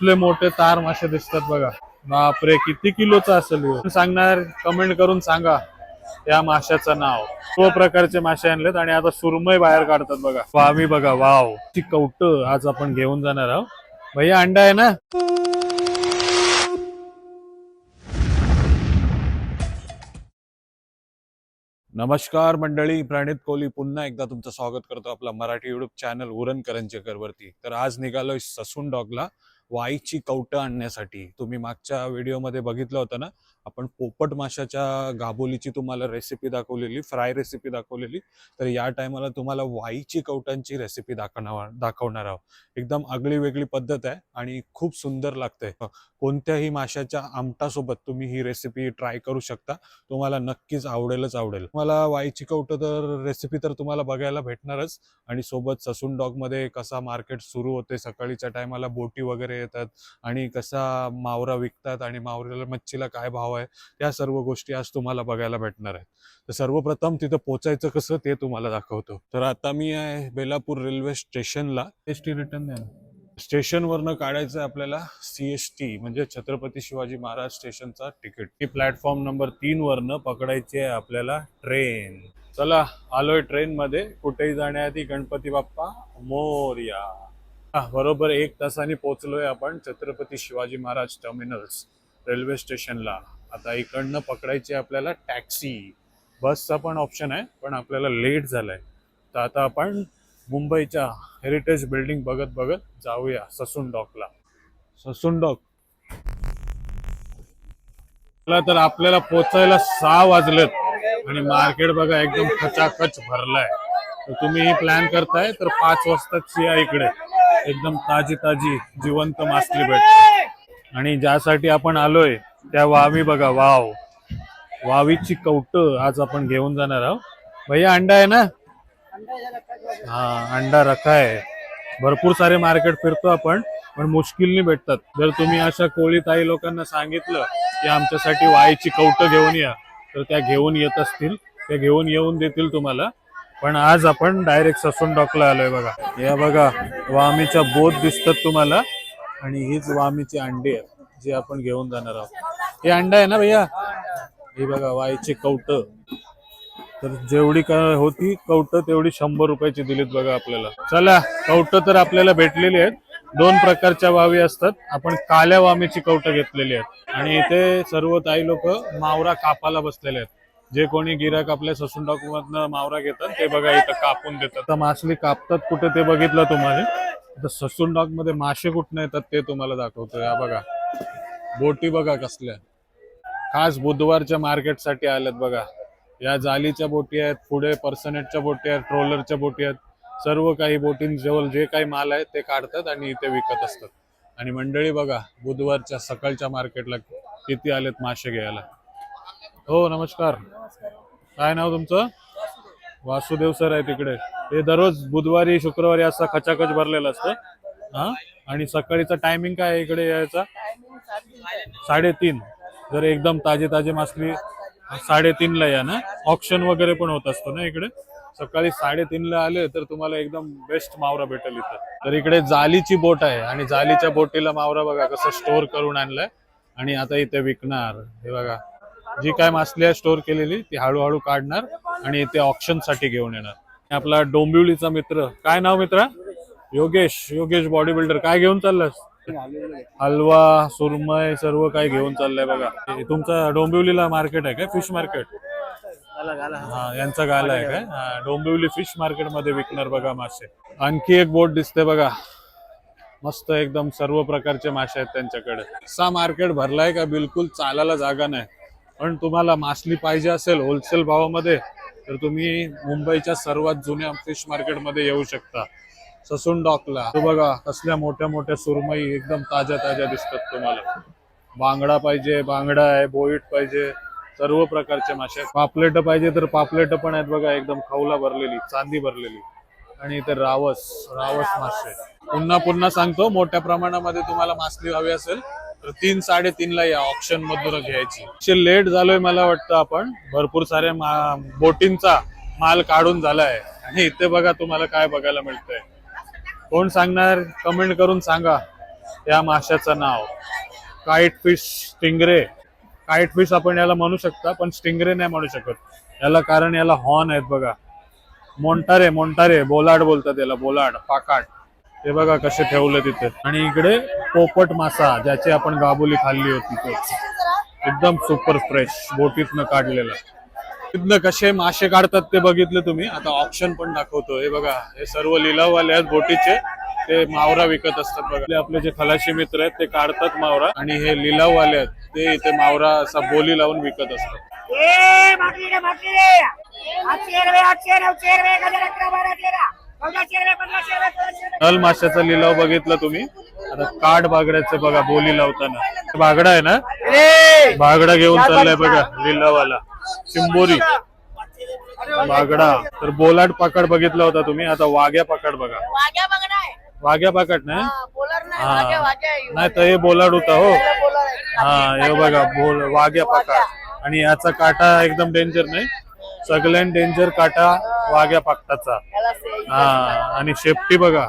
आपले मोठे तार मासे दिसतात बघा. बापरे किती किलोचा असेल सांगणार? कमेंट करून सांगा. या माशाचं नाव. सर्व प्रकारचे मासे आणलेत आणि आता सुरमय बाहेर काढतात बघा. वावी बघा वाव. ती कवट आज आपण घेऊन जाणार आहोत. भैया अंडा आहे ना? नमस्कार मंडळी प्रणित कोहली पुन्हा एकदा तुमचं स्वागत करतो आपला मराठी युट्यूब चॅनल उरण करंजेकर वरती तर आज निघालोय ससून डॉगला. वाईची कवटं आणण्यासाठी. तुम्ही मागच्या व्हिडिओमध्ये बघितलं होतं ना? आपण पोपट माशाच्या गाबोलीची तुम्हाला रेसिपी दाखवलेली फ्राय रेसिपी दाखवलेली तर या टायमाला तुम्हाला वाईची कवटांची रेसिपी दाखवणार दाखवणार आहोत. एकदम आगळी वेगळी पद्धत आहे आणि खूप सुंदर लागते कोणत्याही माशाच्या आमटासोबत तुम्ही ही रेसिपी ट्राय करू शकता. तुम्हाला नक्कीच आवडेलच आवडेल. मला वाईची कवट तर रेसिपी तर तुम्हाला बघायला भेटणारच. आणि सोबत ससून डॉगमध्ये कसा मार्केट सुरू होते सकाळीच्या टायमाला बोटी वगैरे येतात आणि कसा मावरा विकतात आणि मावऱ्याला मच्छीला काय भाव आहे त्या सर्व गोष्टी आज तुम्हाला बघायला भेटणार आहेत. तर सर्वप्रथम तिथं पोचायचं कसं ते तुम्हाला दाखवतो. तर आता मी आहे बेलापूर रेल्वे स्टेशनला. एस टी रिटर्न द्या स्टेशनवरनं काढायचं आहे आपल्याला सी एस टी म्हणजे छत्रपती शिवाजी महाराज स्टेशनचा तिकीट. ही प्लॅटफॉर्म नंबर तीन वरनं पकडायची आहे आपल्याला ट्रेन. चला आलोय ट्रेन मध्ये कुठेही जाण्याआधी गणपती बाप्पा मोरया. बरोबर एक तासाने पोहोचलोय आपण छत्रपती शिवाजी महाराज टर्मिनल्स रेल्वे स्टेशनला. आता इकडनं पकडायची आहे आपल्याला टॅक्सी बसचा पण ऑप्शन आहे पण आपल्याला लेट झालाय. तर आता आपण मुंबईच्या हेरिटेज बिल्डिंग बघत बघत जाऊया ससून डॉकला ससून डॉक तर आपल्याला पोचायला सहा वाजलेत आणि मार्केट बघा एकदम खचाखच भरलाय. तर तुम्ही ही प्लॅन करताय तर पाच वाजताच या इकडे. एकदम ताजी ताजी जिवंत मासली भेटते आणि ज्यासाठी आपण आलोय त्या वावी बघा वाव. वावीची कवट आज आपण घेऊन जाणार आहोत. भैया अंडा आहे ना? हा अंडा रखा आहे. भरपूर सारे मार्केट फिरतो आपण पण मुश्किलनी भेटतात. जर तुम्ही अशा कोळी ताई लोकांना सांगितलं की आमच्यासाठी वाईची कवट घेऊन या तर त्या घेऊन येत असतील. त्या घेऊन येऊन देतील तुम्हाला. पण आज आपण डायरेक्ट ससून डॉकला आलोय बघा. या बघा वामीच्या बोध दिसतात तुम्हाला आणि हीच वामीची अंडी आहे. जे आपण घेऊन जाणार आहोत. हे अंडा आहे ना भैया? हे बघा वायचे कवट. तर जेवढी होती कवट तेवढी शंभर रुपयाची दिलीत बघा आपल्याला. चला कवट तर आपल्याला भेटलेली आहेत. दोन प्रकारच्या वावी असतात. आपण काल्या वामीची कवट घेतलेली आहेत. आणि इथे सर्व ताई लोक मावरा कापाला बसलेले आहेत. जे कोणी गिराक आपल्या ससून मधनं मावरा घेतात ते बघा इथं कापून देतात. तर मासली कापतात कुठे ते बघितलं तुम्हाला? ससून डॉकमध्ये मासे कुठनं येतात ते तुम्हाला दाखवतो. या बघा. बोटी बघा कसल्या. खास बुधवारच्या मार्केटसाठी आल्यात बघा. या जालीच्या बोटी आहेत पुढे पर्सनेटच्या बोटी आहेत ट्रोलरच्या बोटी आहेत. सर्व काही बोटींजवळ जे काही माल आहे ते काढतात आणि इथे विकत असतात. आणि मंडळी बघा बुधवारच्या सकाळच्या मार्केटला किती आलेत मासे घ्यायला. हो नमस्कार. काय नाव तुमचं? वासुदेव सर आहे तिकडे हे दररोज बुधवारी शुक्रवारी असा खचाखच भरलेलं असतं. हा? आणि सकाळीचा टायमिंग काय आहे इकडे यायचा? साडेतीन. जर एकदम ताजे ताजे मासली साडेतीनला या ना? ऑप्शन वगैरे पण होत असतो ना इकडे? सकाळी साडेतीनला आले तर तुम्हाला एकदम बेस्ट मावरा भेटेल इथं. तर इकडे जालीची बोट आहे आणि जालीच्या बोटीला मावरा बघा कसं स्टोअर करून आणलाय. आणि आता इथे विकणार. हे बघा. जी काय मासली आहे स्टोअर केलेली ती हळूहळू काढणार आणि इथे ऑप्शनसाठी घेऊन येणार. आपला डोंबिवलीचा मित्र. काय नाव मित्र? योगेश योगेश बॉडी बिल्डर काय घेऊन चाललास? हलवा सुरमय सर्व काही घेऊन चाललंय बघा. तुमचा डोंबिवलीला मार्केट आहे काय? फिश मार्केट हा यांचा गाला आहे काय? हा, डोंबिवली फिश मार्केटमध्ये विकणार बघा मासे. आणखी एक बोट दिसते बघा. मस्त एकदम सर्व प्रकारचे मासे आहेत त्यांच्याकडे. असा मार्केट भरलाय का? बिलकुल चालायला जागा नाही. पण तुम्हाला मासली पाहिजे असेल होलसेल भावामध्ये तर तुम्ही मुंबईच्या सर्वात जुन्या फिश मार्केटमध्ये येऊ शकता. ससून डॉकला तो बघा कसल्या मोठ्या मोठ्या सुरमई एकदम ताज्या ताज्या दिसतात तुम्हाला. बांगडा पाहिजे बांगडा आहे बोईट पाहिजे सर्व प्रकारचे मासे आहेत. पापलेट पाहिजे तर पापलेट पण आहेत बघा एकदम खवला भरलेली चांदी भरलेली. आणि इथे रावस रावस मासे. पुन्हा पुन्हा सांगतो मोठ्या प्रमाणामध्ये तुम्हाला मासली हवी असेल तर तीन साडेतीनला या ऑप्शन मधून घ्यायची. लेट झालोय मला वाटतं आपण. भरपूर साऱ्या मा- बोटींचा माल काढून झालाय. आणि इथे बघा तुम्हाला काय बघायला मिळतंय. कोण सांगणार? कमेंट करून सांगा. या माशाचं नाव. Kite fish stingray. Kite fish आपण याला म्हणू शकता पण स्टिंगरे नाही म्हणू शकत. याला कारण याला हॉर्न आहेत बघा. मोंटारे मोंटारे बोलाड बोलतात याला बोलाड पाकाट ते बघा कसे ठेवले तिथे. आणि इकडे पोपट मासा ज्याची आपण गाबुली खाल्ली होती तो. एकदम सुपर फ्रेश बोटीतनं काढलेला. तिथनं कसे मासे काढतात ते बघितले तुम्ही. आता ऑप्शन पण दाखवतो हे बघा हे सर्व लिलाववाले आहेत बोटीचे. ते मावरा विकत असतात बघा. आपले- आपले जे खलाशी मित्र आहेत ते काढतात मावरा. आणि हे लिलाववाले आहेत ते इथे मावरा असा बोली लावून विकत असतात. ए रे रे आठशे रुपये आठशे नऊशे रुपये नल माशाचा लिलाव बघितला तुम्ही? आता काठ बागड्याचं बघा बोली लावताना. बागडा आहे ना? बागडा घेऊन चाललाय बघा लिलावाला. चिंबोरी. बागडा. तर बोलाड पाकड बघितला होता तुम्ही? आता वाघ्या पाकड बघा. वाघ्या पाकड ना? हा. नाही तर हे बोलाड होता हो. हा हे बघा बोल वाघ्या पाकड. आणि याचा काटा एकदम डेंजर नाही. सगळ्यात डेंजर काटा वाघ्या पाकटाचा हा आणि शेपटी बघा.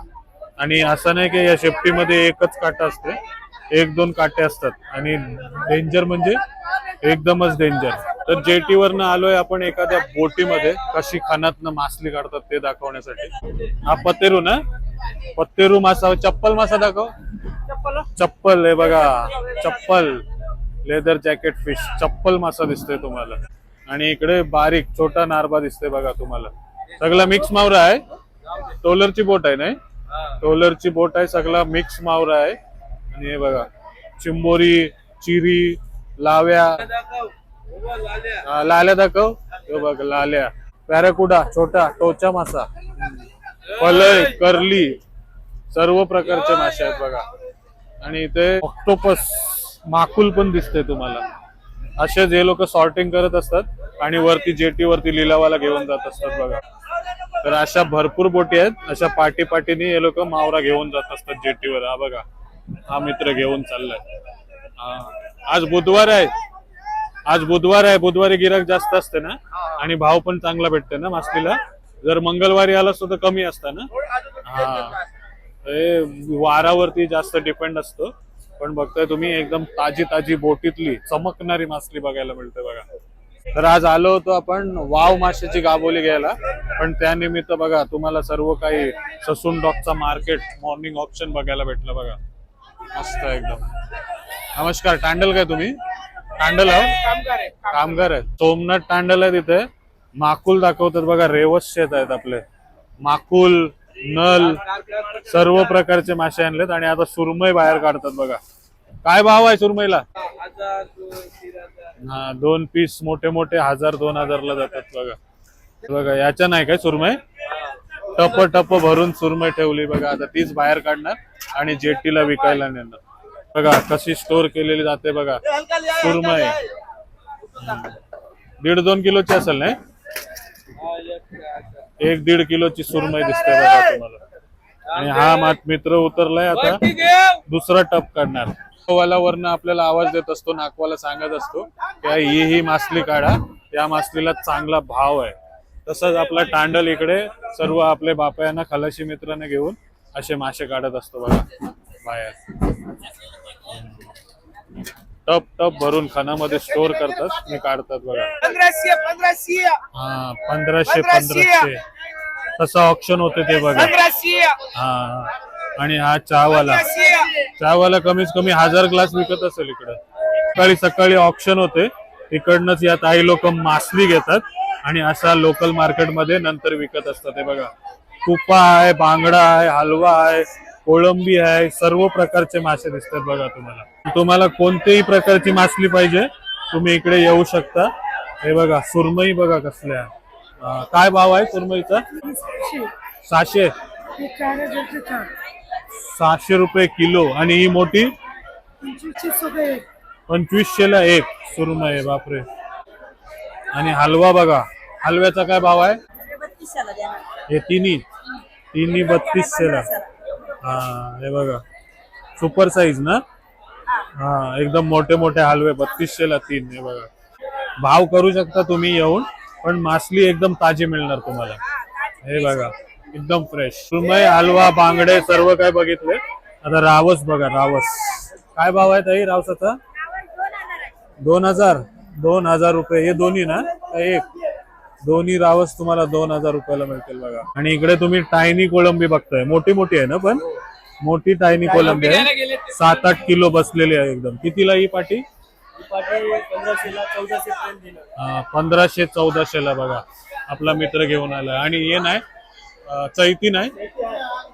आणि असं नाही की या शेपटीमध्ये एकच काटा असते एक दोन काटे असतात. आणि डेंजर म्हणजे एकदमच डेंजर तर जेटीवरनं आलोय आपण एखाद्या बोटीमध्ये. कशी खानातनं मासली काढतात ते दाखवण्यासाठी. हा पत्तेरू ना? पत्तेरू मासा चप्पल मासा दाखव. चप्पल आहे बघा. चप्पल. लेदर जॅकेट फिश चप्पल मासा दिसतोय तुम्हाला. आणि इकडे बारीक छोटा नारबा दिसतोय बघा तुम्हाला. सगळा मिक्स मावरा आहे. टोलरची बोट आहे नाही? टोलरची बोट आहे सगळा मिक्स मावरा आहे. आणि हे बघा चिंबोरी चिरी लाव्या. लाल्या दाखव. बघ लाल्या. पॅराकुडा छोटा टोचा मासा. पलय करली सर्व प्रकारचे मासे आहेत बघा. आणि इथे ऑक्टोपस माकुल पण दिसते तुम्हाला. असे जे लोक सॉर्टिंग करत असतात आणि वरती जेटी वरती लिलावाला घेऊन जात असतात बघा. तर अशा भरपूर बोटी आहेत. अशा पाटी पाटीने हे लोक मावरा घेऊन जात असतात जेटीवर. हा बघा. हा मित्र घेऊन चाललाय. हा. आज बुधवार आहे. आज बुधवार आहे. बुधवारी गिराक जास्त असते ना? आणि भाव पण चांगला भेटते ना मासलीला? जर मंगळवारी आला असतो तर कमी असता ना? हा. हे वारावरती जास्त डिपेंड असतो. पण बघताय तुम्ही एकदम ताजी ताजी बोटीतली चमकणारी मासली बघायला मिळते बघा. तर आज आलो होतो आपण वाव माशाची गाबोली घ्यायला. पण त्यानिमित्त बघा तुम्हाला सर्व काही ससून डॉकचा मार्केट मॉर्निंग ऑप्शन बघायला भेटलं बघा. मस्त एकदम. नमस्कार टांडल काय तुम्ही? टांडल आहो. कामगार आहेत सोमनाथ टांडल आहे तिथे माकुल दाखवतात बघा रेवस शेत आहेत आपले. माकुल नल सर्व प्रकारचे मासे आणलेत आणि आता सुरमई बाहेर काढतात बघा. काय भाव आहे सुरमईला? हा दोन पीस मोठे मोठे हजार दोन हजारला जातात बघा. बघा याच्या नाही काय सुरमई? टप टप भरून सुरमई ठेवली बघा. आता तीच बाहेर काढणार आणि जेटीला विकायला नेणार. बघा कशी स्टोर केलेली जाते बघा. सुरमई. दीड दोन किलोची असेल नाही? एक दीड किलोची सुरमई दिसते बघा तुम्हाला. आणि हा मात मित्र उतरलाय आता. दुसरा टप काढणार. नाकवाला वरनं आपल्याला आवाज देत असतो नाकवाला सांगत असतो की ही ही मासली काढा. या मासलीला चांगला भाव आहे. तसंच आपला टांडल इकडे सर्व आपले बापयांना खलाशी मित्रांना घेऊन असे मासे काढत असतो बघा. बाहेर. टप टप भरून खानामध्ये स्टोर करतात. आणि काढतात बघा. पंधराशे पंधराशे! हा पंधराशे! पंधराशे. तसं ऑप्शन होते ते बघा. हा. आणि हा चहावाला. चहावाला कमीत कमी हजार ग्लास विकत असेल इकडं. सकाळी सकाळी ऑप्शन होते. इकडनंच या काही लोक मासली घेतात आणि असा लोकल मार्केटमध्ये नंतर विकत असतात. हे बघा. कुपा आहे बांगडा आहे हलवा आहे कोळंबी आहे सर्व प्रकारचे मासे दिसतात बघा तुम्हाला. तुम्हाला कोणत्याही प्रकारची मासली पाहिजे तुम्ही इकडे येऊ शकता. हे बघा सुरमई बघा कसल्या. काय भाव आहे सुरमईचा? सहाशे. सहाशे. रुपये किलो. आणि ही मोठी? पंचवीसशे ला एक. सुरमई आहे बापरे. आणि हलवा बघा. हलव्याचा काय भाव आहे? हे तिन्ही. तिन्ही बत्तीसशे ला हा हे बघा. सुपर साईज ना? हा. एकदम मोठे मोठे हलवे. बत्तीसशे ला तीन हे बघा. भाव करू शकता तुम्ही येऊन? पण मासली एकदम ताजी मिळणार तुम्हाला. हे बघा एकदम फ्रेश सुरमई हलवा बांगडे सर्व काय बघितले? आता रावस बघा रावस. काय भाव आहे ताई रावसाचा? दोन हजार दोन हजार? रुपये. हे दोन्ही ना? एक. दोन्ही रावस तुम्हाला दोन हजार रुपयाला मिळतील बघा. आणि इकडे तुम्ही टायनी कोळंबी बघताय. मोठी मोठी आहे ना पण? मोठी टायनी कोलंबी आहे. सात आठ किलो बसलेली आहे एकदम. कितीला ही पाटी? हा, पंधराशे चौदाशे ला बघा. आपला मित्र घेऊन आलाय आणि हे नाही चैती नाही?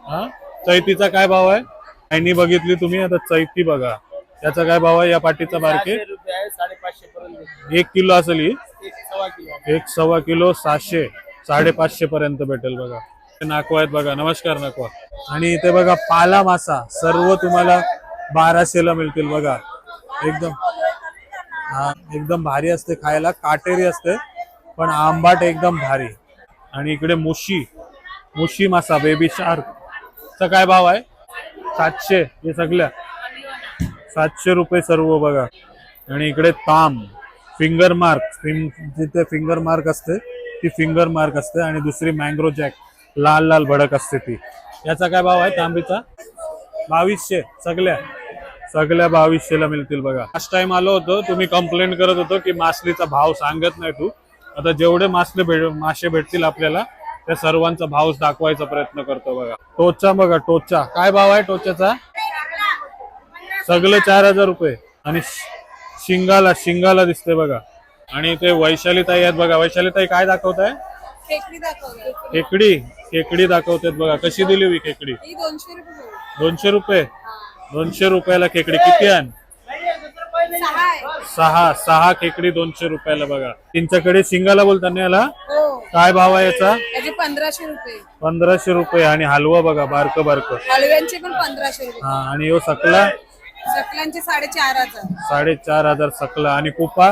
हा? चैतीचा काय भाव आहे? टायनी बघितली तुम्ही आता चैती बघा. त्याचा काय भाव आहे या साडेपाचशे पर्यंत एक किलो असेल ही? एक सव्वा किलो सहाशे साडेपाचशे पर्यंत भेटेल बघा. नाकवा आहेत बघा. नमस्कार नाकवा. आणि इथे बघा पाला मासा. सर्व तुम्हाला बाराशेला मिळतील बघा. एकदम हा एकदम भारी असते खायला काटेरी असते पण आंबाट एकदम भारी. आणि इकडे मुशी मुशी मासा बेबी शार्क चा काय भाव आहे? सातशे हे सगळ्या सातशे रुपये सर्व बघा. आणि इकडे ताम फिंगर मार्क जिथे फिंगर मार्क असते ती फिंगर मार्क असते. आणि दुसरी मँग्रो जॅक लाल लाल भडक असते ती. याचा काय भाव आहे तांबीचा? बावीसशे सगळ्या. सगळ्या बावीसशेला मिळतील बघा. लास्ट टाइम आलो होतो तुम्ही कंप्लेंट करत होतो की मासलीचा भाव सांगत नाही तू. आता जेवढे मासले भेट मासे भेटतील आपल्याला त्या सर्वांचा भाव दाखवायचा प्रयत्न करतो बघा. टोचा बघा टोचा काय भाव आहे टोच्याचा सगळे चार हजार रुपये. आणि शिंगाला शिंगाला दिसते बघा. आणि ते वैशाली ताई आहेत बघा. वैशाली ताई काय दाखवत. आहे खेकडी खेकडी दाखवतात बघा. कशी दिली हुई खेकडी दोनशे रुपये. दोनशे रुपये दोनशे रुपयाला खेकडी किती आण सहा आहे? सहा सहा खेकडी दोनशे रुपयाला बघा. त्यांच्याकडे शिंगाला बोलताना याला? हो. काय भाव आहे याचा? पंधराशे रुपये. पंधराशे रुपये आणि हलवा बघा बारक बारक. हलव्यांचे पण पंधराशे रुपये. हा आणि यो सकला? सकलांचे साडेचार हजार. साडेचार हजार सकला. आणि कुपा?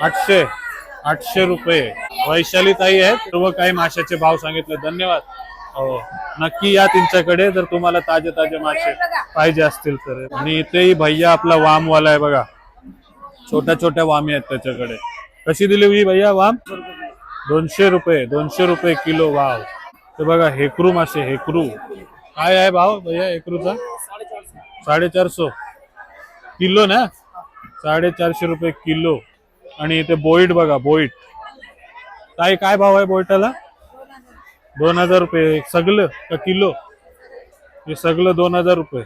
आठशे. आठशे रुपये. वैशाली ताई आहेत. सर्व काही माशाचे भाव सांगितले. धन्यवाद. हो. नक्की या त्यांच्याकडे जर तुम्हाला ताजे ताजे मासे पाहिजे असतील तर. आणि इथेही भैया आपला वामवाला आहे बघा. छोट्या छोट्या वामी आहेत त्याच्याकडे. कशी दिली ही भैया वाम? दोनशे रुपये दोनशे रुपये किलो वाव. ते बघा हेकरू मासे हेकरू. काय आहे भाव भैया हेकरूचा? साडेचारशे. किलो ना? साडेचारशे रुपये किलो. आणि इथे बोईट बघा बोईट काय काय भाव आहे बोईटाला दोन हजार रुपये सगळं का किलो. हे सगळं दोन हजार रुपये.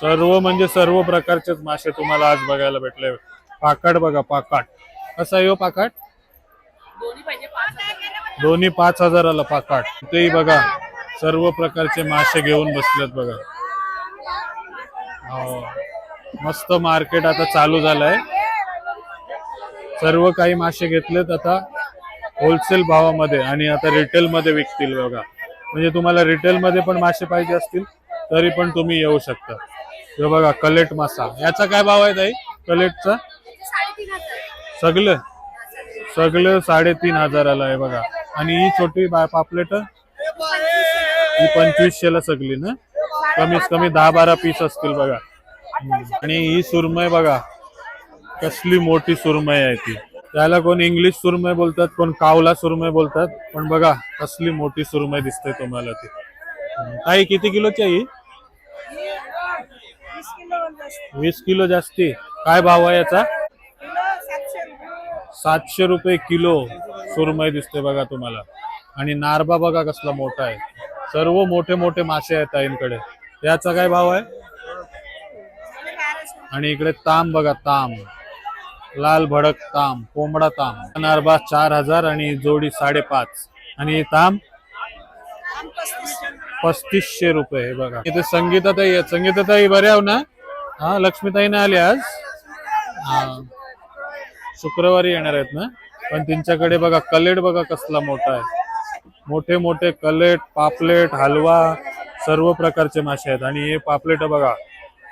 सर्व म्हणजे सर्व प्रकारचेच मासे तुम्हाला आज बघायला भेटले. पाकाट बघा पाकाट. कसा आहे हो पाकाट? दोन्ही पाच हजाराला पाकाट. इथेही बघा सर्व प्रकारचे मासे घेऊन बसलेत बघा. हो. मस्त मार्केट आता चालू झालंय. सर्व काही मासे घेतलेत आता. होलसेल भावामध्ये आणि आता रिटेल मध्ये विकतील बघा. म्हणजे तुम्हाला रिटेल मध्ये पण मासे पाहिजे असतील तरी पण तुम्ही येऊ शकता. हे बघा कलेट मासा. याचा काय भाव आहे ताई? कलेटचा? सगळं. सगळं साडेतीन हजाराला आहे बघा. आणि ही छोटी पापलेट ही पंचवीसशेला सगळी ना? कमीत कमी दहा बारा पीस असतील बघा. आणि ही सुरमई बघा. कसली मोठी सुरमई आहे ती. त्याला कोण इंग्लिश सुरमई बोलतात कोण कावला सुरमई बोलतात. पण बघा कसली मोठी सुरमई दिसते तुम्हाला ती. ताई किती किलोची आहे ही? वीस किलो जास्ती. काय भाव आहे याचा? सातशे रुपये. किलो सुरमई दिसते बघा तुम्हाला. आणि नारबा बघा कसला मोठा आहे. सर्व मोठे मोठे मासे आहेत ताईंकडे. याचा काय भाव आहे? आणि इकडे ताम बघा ताम. लाल भडक ताम कोंबडा ताम. अनारबा चार हजार आणि जोडी साडेपाच. आणि ताम पस्तीसशे रुपये बघा. इथे संगीताताई आहेत. संगीताताई बरे आहो ना? हा लक्ष्मीताई ना आली आज. हा. शुक्रवारी येणार आहेत ना? पण त्यांच्याकडे बघा कलेट बघा कसला मोठा आहे. मोठे मोठे कलेट पापलेट हलवा सर्व प्रकारचे मासे आहेत. आणि हे पापलेट बघा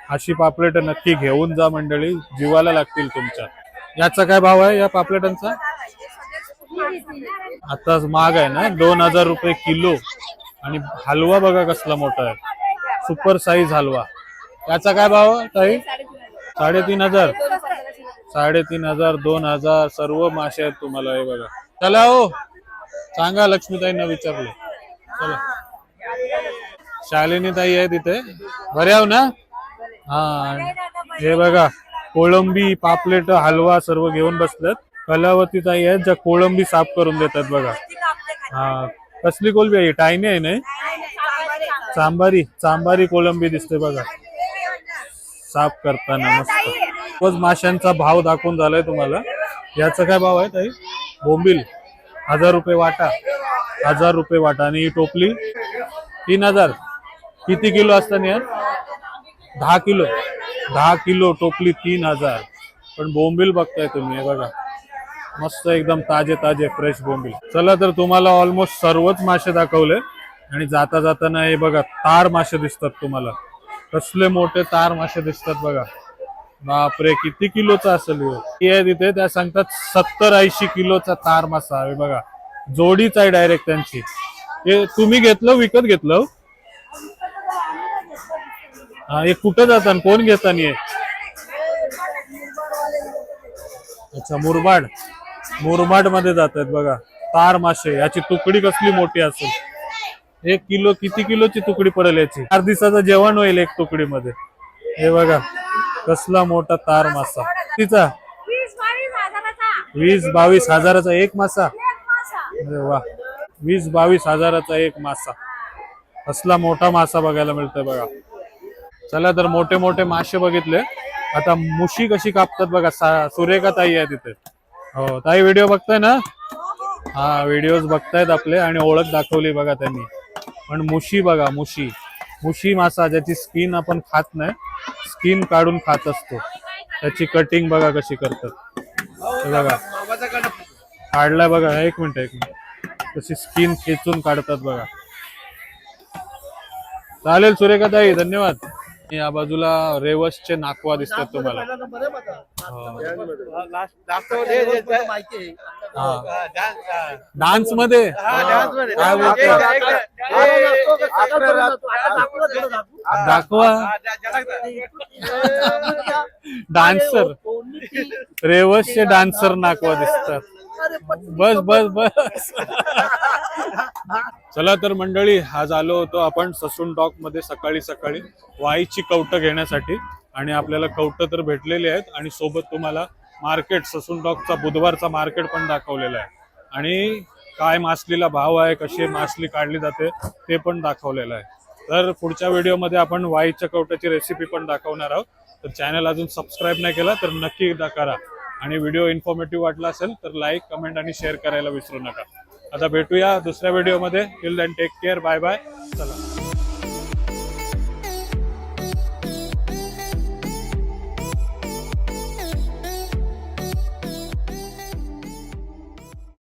अशी पापलेट नक्की घेऊन जा मंडळी. जीवाला लागतील तुमच्या. याचा काय भाव आहे या पापलेटांचा? आता महाग आहे ना? दोन हजार रुपये किलो. आणि हलवा बघा कसला मोठा आहे. सुपर साईज हलवा. याचा काय भाव आहे ताई? साडेतीन हजार. साडेतीन हजार दोन हजार सर्व मासे आहेत तुम्हाला हे बघा. चला हो. सांगा लक्ष्मीताईंना विचारले. चला. शालिनी ताई आहे तिथे बरे आहो ना? हा. हे बघा. कोळंबी पापलेट हलवा सर्व घेऊन बसलेत. कलावती ताई आहेत ज्या कोळंबी साफ करून देतात बघा. हा कसली कोलंबी आहे? टायनी आहे ना चांबारी. चांबारी कोळंबी दिसते बघा. साफ करताना मस्त. रोज माशांचा भाव दाखवून झालाय तुम्हाला. याचा काय भाव आहे ताई? बोंबील. हजार रुपये वाटा. हजार रुपये वाटा. आणि ही टोपली. तीन हजार. किती किलो असताना यार दहा किलो दहा किलो टोपली तीन हजार. पण बोंबील बघताय तुम्ही हे बघा. मस्त एकदम ताजे ताजे फ्रेश बोंबील. चला तर तुम्हाला ऑलमोस्ट सर्वच मासे दाखवले. आणि जाता जाताना हे बघा तार मासे दिसतात तुम्हाला. कसले मोठे तार मासे दिसतात बघा. बापरे किती किलोचा असेल आहे तिथे त्या सांगतात सत्तर ऐंशी किलोचा तार मासा आहे. बघा जोडीच आहे डायरेक्ट त्यांची. हे तुम्ही घेतलं विकत घेतलं? हा हे कुठं जातात कोण घेतात हे? अच्छा मुरबाड. मुरबाडमध्ये जात आहेत बघा. तार मासे याची तुकडी कसली मोठी असेल. एक किलो किती किलोची तुकडी पडेल याची? चार दिवसाचं जेवण होईल एक तुकडी मध्ये हे बघा कसला मोठा तार मासा. तिचा वीस बावीस हजाराचा एक मासा? अरे वा. वीस बावीस हजाराचा एक मासा. कसला मोठा मासा बघायला मिळतोय बघा. चला तर मोठे मोठे मासे बघितले. आता मुशी कशी कापतात बघा सुरेखा ताई आहे तिथे. हो ताई व्हिडिओ बघताय ना? हा व्हिडिओ बघतायत आपले आणि ओळख दाखवली बघा त्यांनी. पण मुशी बघा मुशी. मुशी मासा ज्याची स्किन आपण खात नाही स्किन काढून खात असतो. त्याची कटिंग बघा कशी करतात. बघा. काढलाय बघा एक मिनिट एक मिनिट. तशी स्किन खेचून काढतात बघा. चालेल सुरेखा ताई धन्यवाद. या बाजूला रेवसचे नाकवा दिसतात तुम्हाला. डान्समध्ये? दाखवा. डान्सर रेवसचे डान्सर नाकवा दिसतात. बस बस बस. चला तर मंडळी आज आलो होतो आपण ससून डॉकमध्ये सकाळी सकाळी वाईची कवटं घेण्यासाठी. आणि आपल्याला कवटं तर भेटलेली आहेत. आणि सोबत तुम्हाला मार्केट ससून डॉकचा बुधवारचा मार्केट पण दाखवलेला आहे. आणि काय मासलीला भाव आहे कशी मासली काढली जाते ते पण दाखवलेलं आहे. तर पुढच्या व्हिडिओमध्ये आपण वाईच्या कवट्याची रेसिपी पण दाखवणार आहोत. तर चॅनल अजून सबस्क्राईब नाही केला तर नक्की करा. आणि व्हिडिओ इन्फॉर्मेटिव्ह वाटला असेल तर लाईक कमेंट आणि शेअर करायला विसरू नका. आता भेटूया दुसऱ्या व्हिडिओमध्ये till then take care bye bye चला.